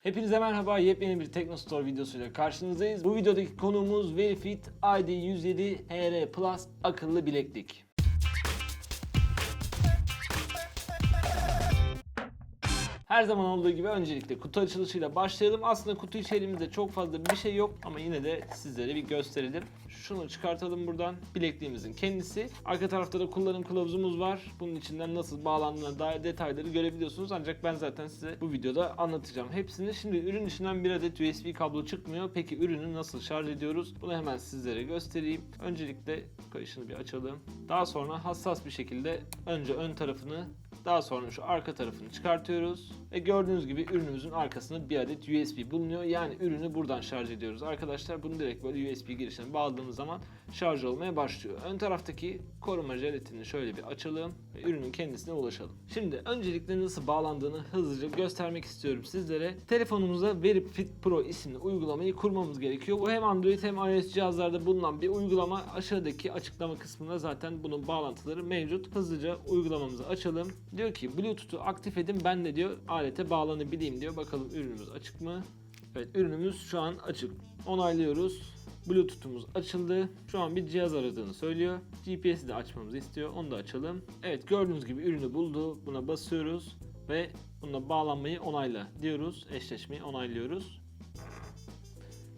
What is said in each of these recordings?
Hepinize merhaba. Yepyeni bir Teknostore videosuyla karşınızdayız. Bu videodaki konuğumuz Verifit ID107 HR Plus akıllı bileklik. Her zaman olduğu gibi öncelikle kutu açılışıyla başlayalım. Aslında kutu içeriğimizde çok fazla bir şey yok ama yine de sizlere bir gösterelim. Şunu çıkartalım buradan. Bilekliğimizin kendisi. Arka tarafta da kullanım kılavuzumuz var. Bunun içinden nasıl bağlandığına dair detayları görebiliyorsunuz. Ancak ben zaten size bu videoda anlatacağım hepsini. Şimdi ürün içinden bir adet USB kablo çıkmıyor. Peki ürünü nasıl şarj ediyoruz? Bunu hemen sizlere göstereyim. Öncelikle kayışını bir açalım. Daha sonra hassas bir şekilde önce ön tarafını daha sonra şu arka tarafını çıkartıyoruz. Ve gördüğünüz gibi ürünümüzün arkasında bir adet USB bulunuyor. Yani ürünü buradan şarj ediyoruz arkadaşlar. Bunu direkt böyle USB girişine bağladığımız zaman şarj olmaya başlıyor. Ön taraftaki koruma jelatini şöyle bir açalım ve ürünün kendisine ulaşalım. Şimdi öncelikle nasıl bağlandığını hızlıca göstermek istiyorum sizlere. Telefonumuza Verip Fit Pro isimli uygulamayı kurmamız gerekiyor. Bu hem Android hem iOS cihazlarda bulunan bir uygulama. Aşağıdaki açıklama kısmında zaten bunun bağlantıları mevcut. Hızlıca uygulamamızı açalım. Diyor ki Bluetooth'u aktif edin ben de diyor alete bağlanabileyim diyor. Bakalım ürünümüz açık mı? Evet ürünümüz şu an açık. Onaylıyoruz. Bluetooth'umuz açıldı. Şu an bir cihaz aradığını söylüyor. GPS'i de açmamızı istiyor. Onu da açalım. Evet gördüğünüz gibi ürünü buldu. Buna basıyoruz ve bununla bağlanmayı onayla diyoruz. Eşleşmeyi onaylıyoruz.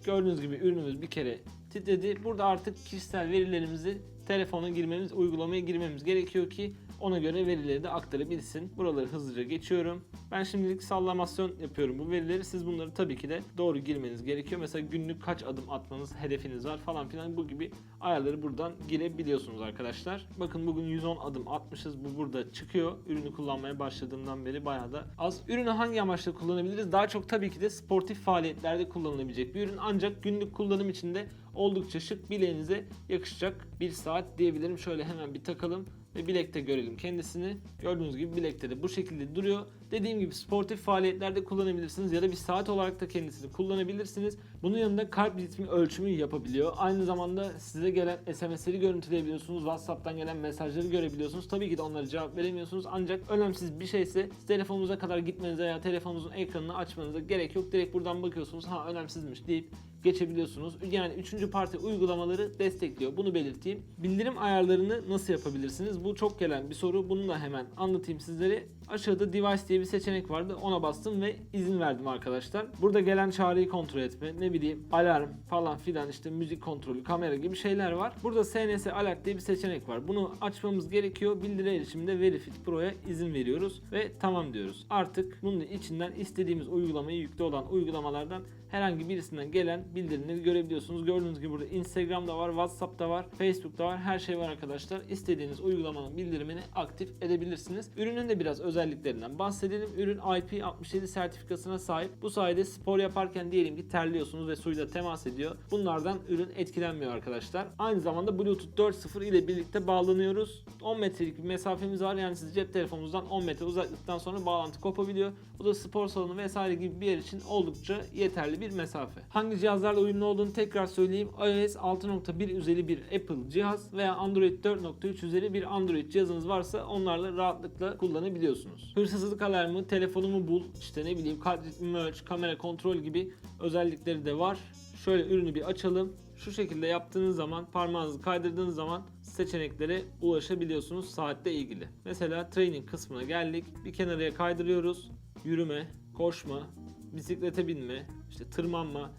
Gördüğünüz gibi ürünümüz bir kere titredi. Burada artık kişisel verilerimizi telefona girmemiz, uygulamaya girmemiz gerekiyor ki ona göre verileri de aktarabilsin. Buraları hızlıca geçiyorum. Ben şimdilik sallamasyon yapıyorum bu verileri. Siz bunları tabii ki de doğru girmeniz gerekiyor. Mesela günlük kaç adım atmanız hedefiniz var falan filan bu gibi ayarları buradan girebiliyorsunuz arkadaşlar. Bakın bugün 110 adım atmışız. Bu burada çıkıyor. Ürünü kullanmaya başladığımdan beri bayağı da az. Ürünü hangi amaçla kullanabiliriz? Daha çok tabii ki de sportif faaliyetlerde kullanılabilecek bir ürün. Ancak günlük kullanım için de oldukça şık bileğinize yakışacak bir saat diyebilirim. Şöyle hemen bir takalım ve bilekte görelim kendisini. Gördüğünüz gibi bilekte de bu şekilde duruyor. Dediğim gibi sportif faaliyetlerde kullanabilirsiniz ya da bir saat olarak da kendisini kullanabilirsiniz. Bunun yanında kalp ritmi ölçümü yapabiliyor. Aynı zamanda size gelen SMS'leri görüntüleyebiliyorsunuz. WhatsApp'tan gelen mesajları görebiliyorsunuz. Tabii ki de onlara cevap veremiyorsunuz. Ancak önemsiz bir şeyse telefonunuza kadar gitmenize veya telefonunuzun ekranını açmanıza gerek yok. Direkt buradan bakıyorsunuz. Ha önemsizmiş deyip geçebiliyorsunuz. Yani üçüncü parti uygulamaları destekliyor. Bunu belirteyim. Bildirim ayarlarını nasıl yapabilirsiniz? Bu çok gelen bir soru. Bunu da hemen anlatayım sizlere. Aşağıda device diye bir seçenek vardı. Ona bastım ve izin verdim arkadaşlar. Burada gelen çağrıyı kontrol etme, ne bileyim alarm falan filan işte müzik kontrolü, kamera gibi şeyler var. Burada SNS alert diye bir seçenek var. Bunu açmamız gerekiyor. Bildiri erişiminde Verifit Pro'ya izin veriyoruz ve tamam diyoruz. Artık bunun içinden istediğimiz uygulamayı yüklü olan uygulamalardan herhangi birisinden gelen bildirimleri görebiliyorsunuz. Gördüğünüz gibi burada Instagram'da var, WhatsApp'ta var, Facebook'ta var. Her şey var arkadaşlar. İstediğiniz uygulamanın bildirimini aktif edebilirsiniz. Ürünün de biraz özelliklerinden bahsedelim. Ürün IP67 sertifikasına sahip. Bu sayede spor yaparken diyelim ki terliyorsunuz ve suyla temas ediyor. Bunlardan ürün etkilenmiyor arkadaşlar. Aynı zamanda Bluetooth 4.0 ile birlikte bağlanıyoruz. 10 metrelik bir mesafemiz var. Yani siz cep telefonunuzdan 10 metre uzaklıktan sonra bağlantı kopabiliyor. Bu da spor salonu vesaire gibi bir yer için oldukça yeterli bir mesafe. Hangi cihazlarla uyumlu olduğunu tekrar söyleyeyim. iOS 6.1 üzeri bir Apple cihaz veya Android 4.3 üzeri bir Android cihazınız varsa onlarla rahatlıkla kullanabiliyorsunuz. Hırsızlık alarmı, telefonumu bul, işte ne bileyim kalp ritmi ölç, kamera kontrol gibi özellikleri de var. Şöyle ürünü bir açalım. Şu şekilde yaptığınız zaman parmağınızı kaydırdığınız zaman seçeneklere ulaşabiliyorsunuz saatle ilgili. Mesela training kısmına geldik. Bir kenarıya kaydırıyoruz. Yürüme, koşma, bisiklete binme, işte tırmanma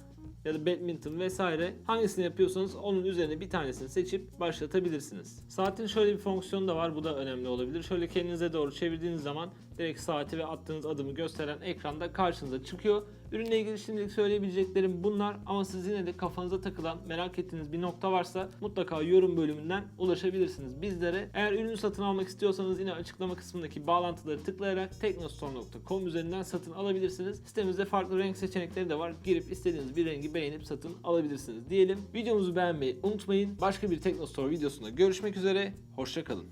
ya da badminton vesaire hangisini yapıyorsanız onun üzerine bir tanesini seçip başlatabilirsiniz. Saatin şöyle bir fonksiyonu da var bu da önemli olabilir. Şöyle kendinize doğru çevirdiğiniz zaman direkt saati ve attığınız adımı gösteren ekranda karşınıza çıkıyor. Ürünle ilgili şimdilik söyleyebileceklerim bunlar ama siz yine de kafanıza takılan merak ettiğiniz bir nokta varsa mutlaka yorum bölümünden ulaşabilirsiniz bizlere. Eğer ürünü satın almak istiyorsanız yine açıklama kısmındaki bağlantıları tıklayarak teknostore.com üzerinden satın alabilirsiniz. Sitemizde farklı renk seçenekleri de var. Girip istediğiniz bir rengi beğenip satın alabilirsiniz diyelim. Videomuzu beğenmeyi unutmayın. Başka bir Teknostore videosunda görüşmek üzere. Hoşçakalın.